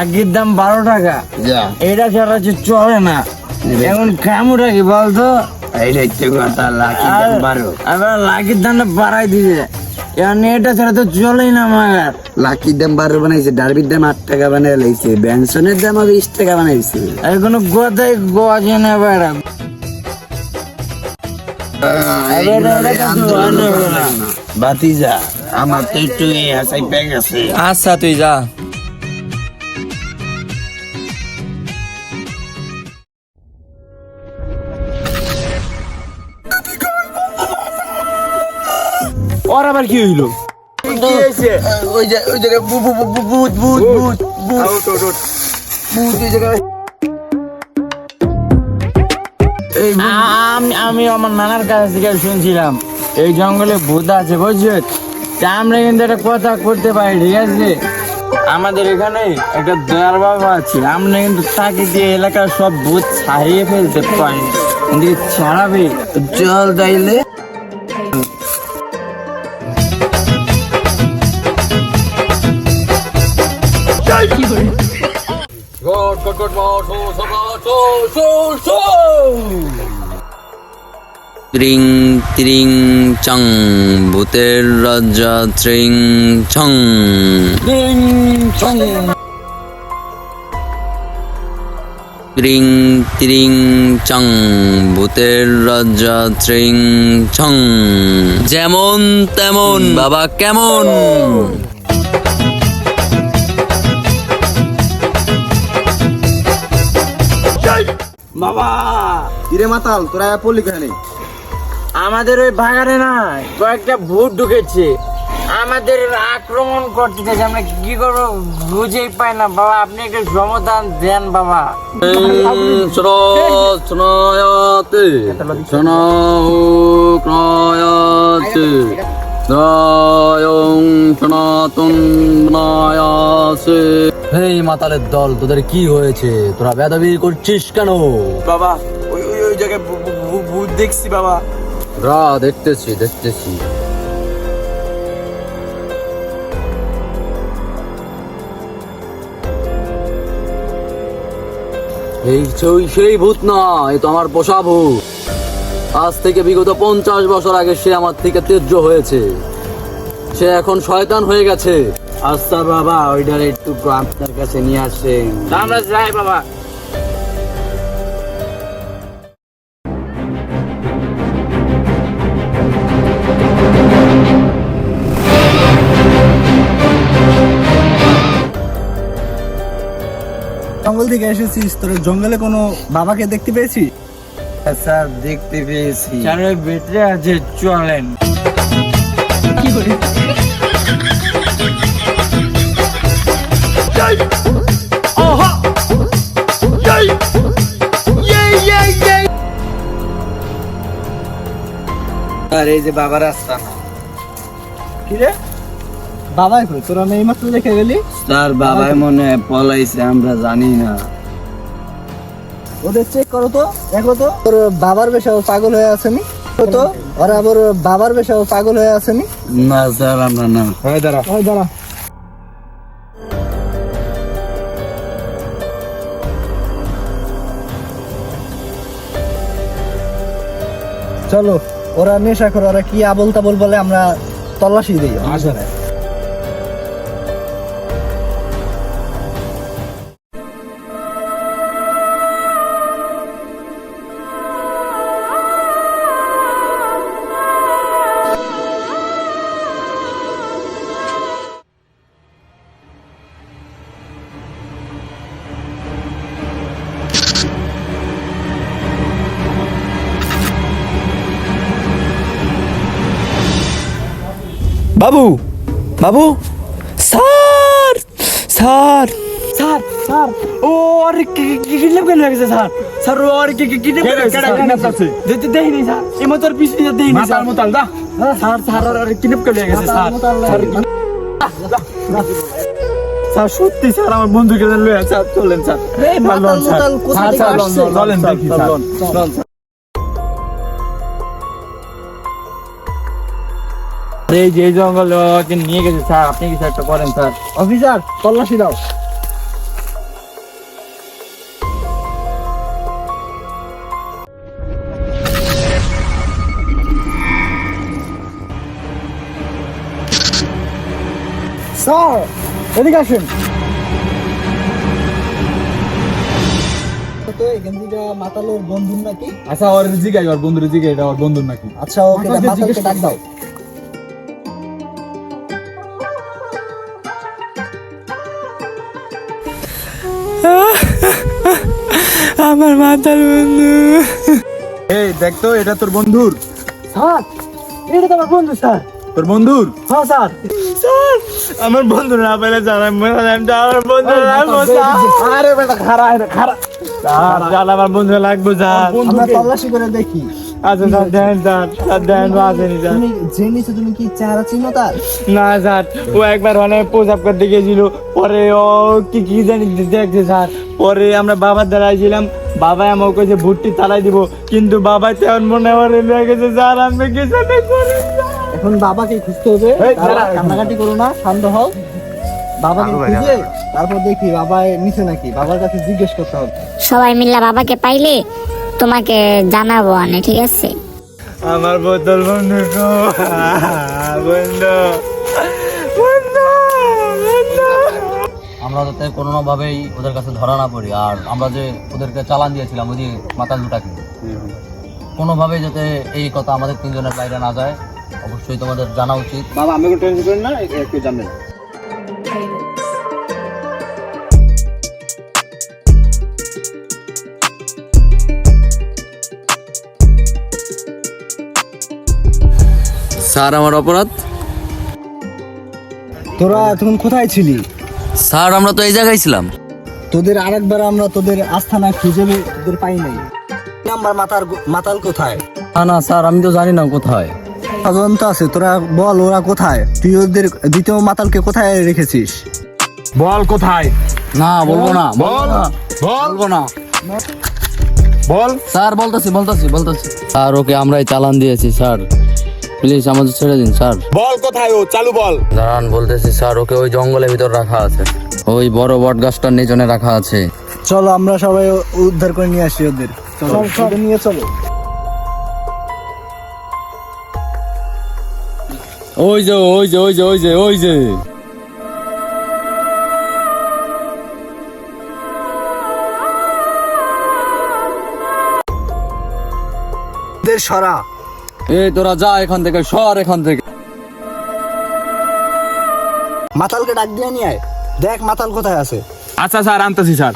আগের দাম বারো টাকা। এটা ছাড়া চলে না। এখন কামুটা কি বলতো? লাকির দামটা বাড়াই এখন এটা ছাড়া তো চলেই না মাগার। লাকির দাম বারো বানাইছে ডারবির দাম আট টাকা বানাই লাইছে বেনসনের দাম বিশ টাকা বানাইছে। আর কোনো না বেড়া। বাতিজা আমার তো একটু আচ্ছা তুই যা। ওর আবার কি হইল? ওই যে ওই জায়গায় ভূত ভূত ভূত ওই জায়গায়। আমি আমি আমার নানার কাছ থেকে শুনছিলাম এই জঙ্গলে ভূত আছে বুঝছ তা আমরা কিন্তু একটা কথা করতে পারি ঠিক আছে? আমাদের এখানে একটা দয়াল বাবা আছে আমরা কিন্তু তাকে দিয়ে এলাকার সব ভূত ছাড়িয়ে ফেলতে পারি। কিন্তু ছাড়াবে? জল তাইলে? ত্রিং ত্রিং চং ভূতের রাজা ত্রিং চং। ত্রিং ত্রিং চং ভূতের রাজা ত্রিং চং যেমন তেমন বাবা কেমন বাবা কিরে মাতাল তোরা পল্লি কেন আমাদের ওই বাগানে না কয়েকটা ভূত ঢুকেছে আমাদের আক্রমণ করতে চাইছে আমরা কি করব বুঝেই পাই না বাবা আপনি একটু সমাধান দেন বাবা শ্রয়াতে হেই মাতালের দল তোদের কি হয়েছে? তোরা বেদাবি করছিস কেন? বাবা ওই ওই ওই জায়গায় ভূত দেখছি বাবা। রা দেখতেছি দেখতেছি। এই সেই সেই ভূত না এ তো আমার পোষা ভূত। আজ থেকে বিগত পঞ্চাশ বছর আগে সে আমার থেকে তেজ্য হয়েছে। সে এখন শয়তান হয়ে গেছে। আচ্ছা বাবা ওইটার একটু আপনার কাছে নিয়ে আসেন। আমরা যাই বাবা। জঙ্গল থেকে এসেছিস তোর জঙ্গলে কোনো বাবাকে দেখতে পেয়েছি? স্যার দেখতে পেয়েছি। চারের ভিতরে আছে চলেন। আর এই যে বাবার রাস্তা না কি রে? বাবাই কই? তোরা আমি এইমাত্র দেখে গেলি? স্যার বাবাই মনে পলাইছে আমরা জানি না। ওদের চেক করো তো দেখো তো। তোর বাবার বেশা ও পাগল হয়ে আসেনি তো ওরা আবার বাবার বেশা ও পাগল হয়ে আসেনি না? স্যার আমরা না। ওই দাঁড়া দাঁড়া। চলো ওরা নেশা করে ওরা কি আবল তাবল বলে আমরা তল্লাশি দিই? আসলে বাবু বাবু। Sir sir. স্যার স্যার ও আর কিডন্যাপ কেন হয়ে গেছে স্যার? স্যার ও আর কি কিডন্যাপ কেন স্যার? দেখতে দেখিনি স্যার। এমন তোর পিছ পিছে দেখিনি স্যার। মোতাল দা স্যার স্যার আর কিডন্যাপ কেন হয়ে গেছে স্যার? Sir sir. সত্যি স্যার আমার বন্ধুকে লয়ে স্যার চলেন স্যার। মাতাল মাতাল কোথা থেকে আসছে? চলেন দেখি স্যার। এই যে জঙ্গল নিয়ে গেছে স্যার। আপনি করেন স্যার। অফিসার তল্লাশি দাও। এদিকে আসুন। মাতালের বন্ধুর নাকি? আচ্ছা ওর জিগাই ওর বন্ধুর জিগাই ওর বন্ধুর নাকি। আচ্ছা ওকে ডাক দাও। আমার মাতাল বন্ধু। এই দেখ তো এটা তোর বন্ধুর। স্যার এটা তো আমার বন্ধু স্যার। তোর বন্ধুর? হ্যাঁ স্যার। স্যার আমার বন্ধু না পেলে মরে যাই। আমার বন্ধু আরে বেটা খারা খারা স্যার স্যার, আমার বন্ধু লাগবো স্যার। আমরা তল্লাশি করে দেখি। আচ্ছা স্যার দেন স্যার স্যার দেন আসেনি স্যার। যে নিচে তুমি কি চেহারা চিনো তার? না স্যার ও একবার অনেক পোশাক করতে গেছিল পরে ও কি কি জানি দেখছে স্যার। পরে আমরা বাবার দ্বারা বাবা আমাকে কইছে ভুট্টি তালাই দিব। কিন্তু বাবা তেমন মনে হয় গেছে স্যার আমি কিছু এখন বাবাকে খুঁজতে হবে। কান্নাকাটি করো না শান্ত হও। বাবাকে খুঁজে তারপর দেখি বাবা নিচে নাকি। বাবার কাছে জিজ্ঞেস করতে হবে। সবাই মিল্লা বাবাকে পাইলে তোমাকে জানাব আনে ঠিক আছে? আমার বোতল বন্ধু বন্ধু। আমরা যাতে কোনো ভাবেই ওদের কাছে ধরা না পড়ি আর আমরা যে ওদেরকে চালান দিয়েছিলাম ওই যে মাতাল দুটাকে। কোনোভাবেই যাতে এই কথা আমাদের তিনজনের বাইরে না যায় অবশ্যই তোমাদের জানা উচিত। বাবা আমি কোনো টেনশন করেন না একটু জানবেন স্যার আমার অপরাধ? তোরা তখন কোথায় ছিলি? স্যার আমরা তো এই জায়গায় ছিলাম। তোদের আরেকবার আমরা তোদের আস্থানা খুঁজে বে- তোদের পাই নাই। নাম্বার মাতার মাতাল কোথায়? না না স্যার আমি তো জানি না কোথায়। তদন্ত আছে তোরা বল ওরা কোথায়? তুই ওদের দ্বিতীয় মাতালকে কোথায় রেখেছিস? বল কোথায়? না বলব না বলব না বলব না। বল। স্যার বলতেছি বলতেছি বলতেছি। স্যার ওকে আমরাই চালান দিয়েছি স্যার। প্লিজ আমাদের ছেড়ে দিন স্যার। বল কোথায় ও? চালু বল। দাঁড়ান বলতেছি স্যার ওকে ওই জঙ্গলের ভিতর রাখা আছে। ওই বড় বট গাছটার নিচনে রাখা আছে। চলো আমরা সবাই উদ্ধার করে নিয়ে আসি ওদের। চলো নিয়ে চলো। ওই যে ওই যে ওই যে ওই যে ওই যে। সরা। এই তোরা যা এখান থেকে সর এখান থেকে। মাতালকে ডাক দিয়ে নিয়ে আয়। দেখ মাতাল কোথায় আছে। আচ্ছা স্যার আনতেছি স্যার।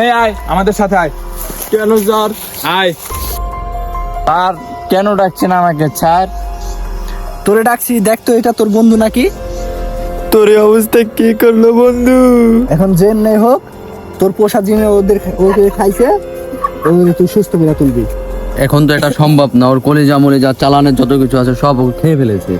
এই আয় আমাদের সাথে আয়। কেন স্যার? আয়। আর কেন ডাকছেন আমাকে স্যার? তোরে ডাকছি দেখ তো এটা তোর বন্ধু নাকি? তোর অবস্থা কি করল বন্ধু? এখন যে নেই হোক তোর পোষা জিনে ওদের ওকে খাইছে তুই সুস্থ করে তুলবি। এখন তো এটা সম্ভব না। ওর কলেজা যা চালানের যত কিছু আছে সব ও খেয়ে ফেলেছে।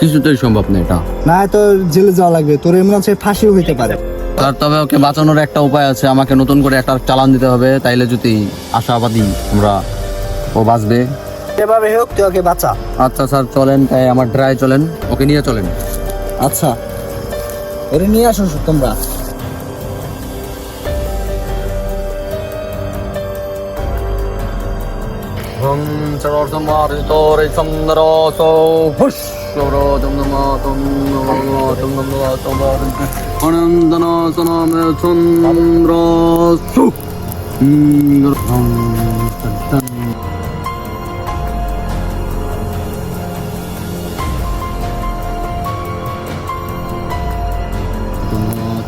কিছুতেই সম্ভব না এটা। না তো জেলে যাওয়া লাগবে। তোর এমন আছে ফাঁসিও হইতে পারে। তার তবে ওকে বাঁচানোর একটা উপায় আছে। আমাকে নতুন করে একটা চালান দিতে হবে। তাইলে যদি আশাবাদী আমরা ও বাঁচবে। যেভাবে হোক তুই ওকে বাঁচা। আচ্ছা স্যার চলেন। তাই আমার ড্রাই চলেন। ওকে নিয়ে চলেন। আচ্ছা। ওরে নিয়ে আসো তোমরা। Om Sarasvati Sandaraso Push Sarodam Namatam Namatam Namatam Anandana Saname Sandrasu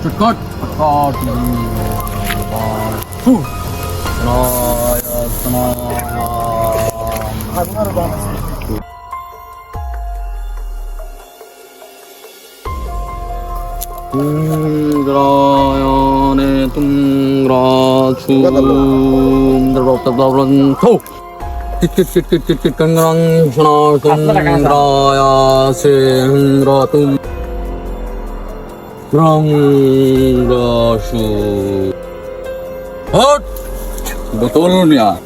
Çıkart! Çıkart! Çıkart! Çıkart! Çıkart! হুম চরর তোমার তোরে চন্দ্র সো হুস চর চন্দ্রমা চন্দ্রমা চন্দ্রমা তোমার অনন্দন সনমে চন্দ্র সু চটকট চটকট ফু সনায় সনায় ইন্দ্রায়ণে তুঙ্গ্রাছু ইন্দ্রপ্তপ্তপ্রন্থো কিট কিট কিট কিট কিট কিট কঙ্গরাং শোনা তুঙ্গ্রায়াসে ইন্দ্রাতুম রঙ্গাসু হট! বোতল মিয়া কিছু হবে না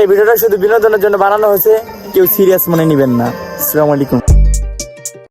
এই ভিডিওটা শুধু বিনোদনের জন্য বানানো হয়েছে। কেউ সিরিয়াস মনে নিবেন না। আসসালামু আলাইকুম।